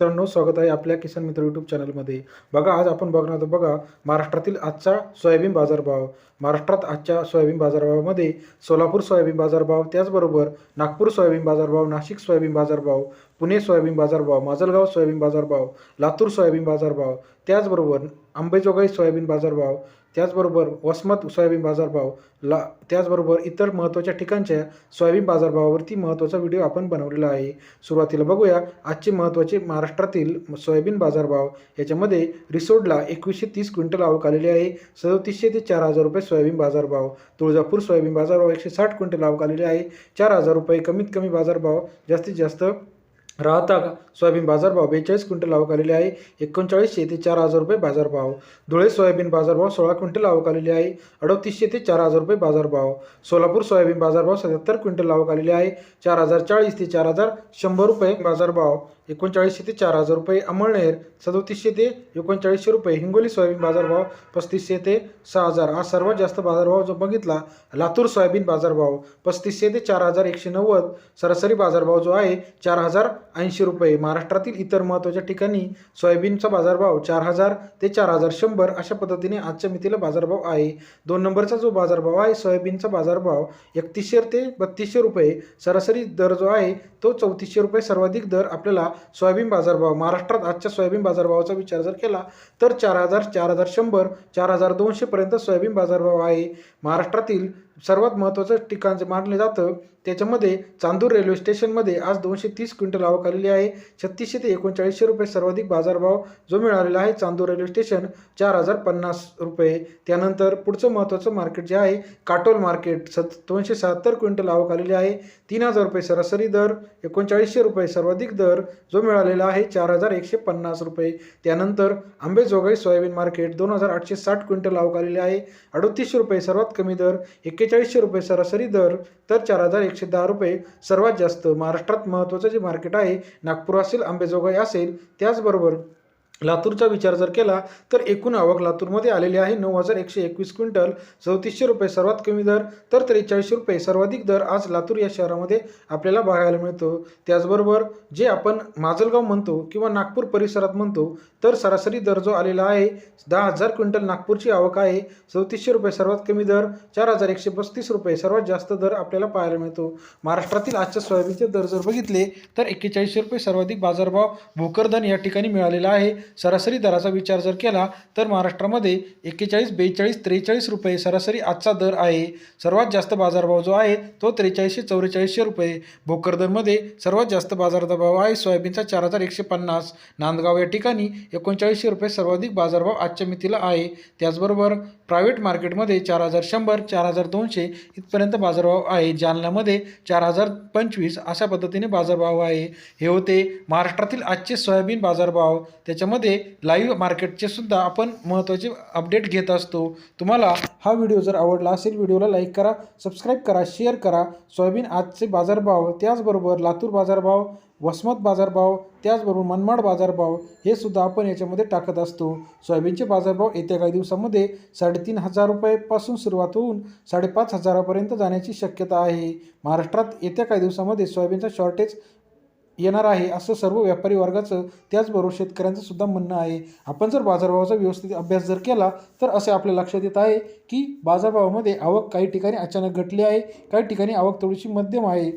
मित्रांनो स्वागत आहे आपल्या किसान मित्र यूट्यूब चॅनलमध्ये बघा आज आपण बघणार आहोत बघा महाराष्ट्रातील आजचा सोयाबीन बाजारभाव. महाराष्ट्रात आजच्या सोयाबीन बाजारभावामध्ये सोलापूर सोयाबीन बाजारभाव त्याचबरोबर नागपूर सोयाबीन बाजारभाव नाशिक सोयाबीन बाजारभाव पुणे सोयाबीन बाजारभाव माजलगाव सोयाबीन बाजारभाव लातूर सोयाबीन बाजारभाव त्याचबरोबर अंबेजोगाई सोयाबीन बाजारभाव त्याचबरोबर वसमत सोयाबीन बाजारभाव ला त्याचबरोबर इतर महत्त्वाच्या ठिकाणच्या सोयाबीन बाजारभावावरती महत्त्वाचा व्हिडिओ आपण बनवलेला आहे. सुरुवातीला बघूया आजचे महत्त्वाचे महाराष्ट्रातील सोयाबीन बाजारभाव. याच्यामध्ये रिसोडला एकवीसशे तीस क्विंटल आवक आलेली आहे. सदोतीसशे ते चार हजार रुपये सोयाबीन बाजारभाव. तुळजापूर सोयाबीन बाजारभाव एकशे साठ क्विंटल आवक आलेले आहे. चार हजार रुपये कमीत कमी बाजारभाव जास्तीत जास्त राहता सोयाबीन बाजारभाव बेचाळीस क्विंटल आवक आलेली आहे. एकोणचाळीसशे ते चार हजार रुपये बाजारभाव. धुळे सोयाबीन बाजारभाव सोळा क्विंटल आवक आलेली आहे. अडतीसशे ते चार हजार रुपये बाजारभाव. सोलापूर सोयाबीन बाजारभाव सत्याहत्तर क्विंटल आवक आलेली आहे. चार हजार चाळीस ते चार हजार शंभर रुपये बाजारभाव. एकोणचाळीसशे ते चार हजार रुपये अमळनेर. सदोतीसशे ते एकोणचाळीसशे रुपये. हिंगोली सोयाबीन बाजारभाव पस्तीसशे ते सहा हजार. हा सर्वात जास्त बाजारभाव जो बघितला लातूर सोयाबीन बाजारभाव पस्तीसशे ते चार हजार एकशे नव्वद. सरासरी बाजारभाव जो आहे चार हजार ऐंशी रुपये. महाराष्ट्रातील इतर महत्त्वाच्या ठिकाणी सोयाबीनचा बाजारभाव चार हजार ते चार हजार शंभर अशा पद्धतीने आजच्या मितीला बाजारभाव आहे. दोन नंबरचा जो बाजारभाव आहे सोयाबीनचा बाजारभाव एकतीसशे ते बत्तीसशे रुपये सरासरी दर जो आहे तो चौतीसशे रुपये सर्वाधिक दर आपल्याला सोयाबीन बाजारभाव महाराष्ट्रात आजच्या सोयाबीन बाजारभावाचा विचार जर केला तर चार हजार चार हजार शंभर चार हजार दोनशेपर्यंत सोयाबीन बाजारभाव आहे. महाराष्ट्रातील सर्वात महत्त्वाचं ठिकाण जे मानलं जातं त्याच्यामध्ये चांदूर रेल्वे स्टेशनमध्ये आज दोनशे तीस क्विंटल आवक आलेली आहे. छत्तीसशे ते एकोणचाळीसशे रुपये सर्वाधिक बाजारभाव जो मिळालेला आहे चांदूर रेल्वे स्टेशन चार हजार पन्नास रुपये. त्यानंतर पुढचं महत्त्वाचं मार्केट जे आहे काटोल मार्केट सत दोनशे शहात्तर क्विंटल आवक आलेली आहे. तीन हजार रुपये सरासरी दर एकोणचाळीसशे रुपये सर्वाधिक दर जो मिळालेला आहे चार हजार एकशे पन्नास रुपये. त्यानंतर आंबेजोगाई सोयाबीन मार्केट दोन हजार आठशे साठ क्विंटल आवक आलेली आहे. अडतीसशे रुपये सर्वात कमी दर एक्केचाळीसशे रुपये सरासरी दर तर चार हजार एकशे दहा रुपये. सर्वात जास्त महाराष्ट्रात महत्त्वाचं जे मार्केट आहे नागपूर असेल आंबेजोगाई असेल त्याचबरोबर लातूरचा विचार जर केला तर एकूण आवक लातूरमध्ये आलेली आहे. नऊ हजार एकशे एकवीस क्विंटल चौतीसशे रुपये सर्वात कमी दर तर त्रेचाळीसशे रुपये सर्वाधिक दर आज लातूर या शहरामध्ये आपल्याला बघायला मिळतो. त्याचबरोबर जे आपण माजलगाव म्हणतो किंवा नागपूर परिसरात म्हणतो तर सरासरी दर जो आलेला आहे दहा हजार क्विंटल नागपूरची आवक आहे. चौतीसशे रुपये सर्वात कमी दर चार हजार एकशे पस्तीस रुपये सर्वात जास्त दर आपल्याला पाहायला मिळतो. महाराष्ट्रातील आजच्या सोयाबीनचे दर जर बघितले तर एक्केचाळीसशे रुपये सर्वाधिक बाजारभाव भोकरदन या ठिकाणी मिळालेला आहे. सरासरी दराचा विचार जर केला तर महाराष्ट्रामध्ये एक्केचाळीस बेचाळीस त्रेचाळीस रुपये सरासरी आजचा दर आहे. सर्वात जास्त बाजारभाव जो आहे तो त्रेचाळीसशे चौवेचाळीसशे रुपये. भोकरदनमध्ये सर्वात जास्त बाजारभाव आहे सोयाबीनचा चार हजार एकशे पन्नास. नांदगाव या ठिकाणी एकोणचाळीसशे रुपये सर्वाधिक बाजारभाव आजच्या मितीला आहे. त्याचबरोबर प्रायव्हेट मार्केटमध्ये चार हजार शंभर चार हजार दोनशे इथपर्यंत बाजारभाव आहे. जालन्यामध्ये चार हजार पंचवीस अशा पद्धतीने बाजारभाव आहे. हे होते महाराष्ट्रातील आजचे सोयाबीन बाजारभाव. त्याच्यामध्ये लाईव्ह मार्केटचे सुद्धा आपण महत्त्वाचे अपडेट घेत असतो. तुम्हाला हा व्हिडिओ जर आवडला असेल व्हिडिओला लाईक करा सबस्क्राईब करा शेअर करा. सोयाबीन आजचे बाजारभाव त्याचबरोबर लातूर बाजारभाव वसमत बाजारभाव त्याचबरोबर मनमाड बाजारभाव हे सुद्धा आपण याच्यामध्ये टाकत असतो. सोयाबीनचे बाजारभाव येत्या काही दिवसामध्ये साडेतीन हजार रुपयेपासून सुरुवात होऊन साडेपाच हजारापर्यंत जाण्याची शक्यता आहे. महाराष्ट्रात येत्या काही दिवसामध्ये सोयाबीनचा शॉर्टेज येणार आहे असं सर्व व्यापारी वर्गाचं त्याचबरोबर शेतकऱ्यांचं सुद्धा म्हणणं आहे. आपण जर बाजारभावाचा व्यवस्थित अभ्यास जर केला तर असे आपल्या लक्षात येत आहे की बाजारभावामध्ये आवक काही ठिकाणी अचानक घटली आहे काही ठिकाणी आवक थोडीशी मध्यम आहे.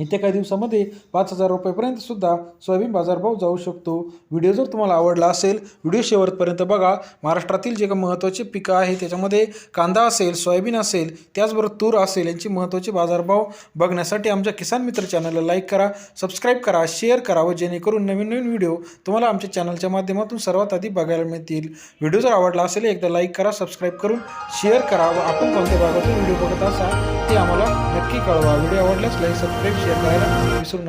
येत्या काही दिवसामध्ये पाच हजार रुपयेपर्यंतसुद्धा सोयाबीन बाजारभाव जाऊ शकतो. व्हिडिओ जर तुम्हाला आवडला असेल व्हिडिओ शेवटपर्यंत बघा. महाराष्ट्रातील जे काही महत्त्वाचे पिकं आहे त्याच्यामध्ये कांदा असेल सोयाबीन असेल त्याचबरोबर तूर असेल यांची महत्त्वाचे बाजारभाव बघण्यासाठी आमच्या किसान मित्र चॅनलला लाईक करा सबस्क्राईब करा शेअर करा व जेणेकरून नवीन नवीन व्हिडिओ तुम्हाला आमच्या चॅनलच्या माध्यमातून सर्वात आधी बघायला मिळतील. व्हिडिओ जर आवडला असेल एकदा लाईक करा सबस्क्राईब करून शेअर करा व आपण कोणत्या भागातून व्हिडिओ बघत असाल ते आम्हाला नक्की कळवा. व्हिडिओ आवडल्यास लाईक सबस्क्राईब शेअर करायला विसरू नका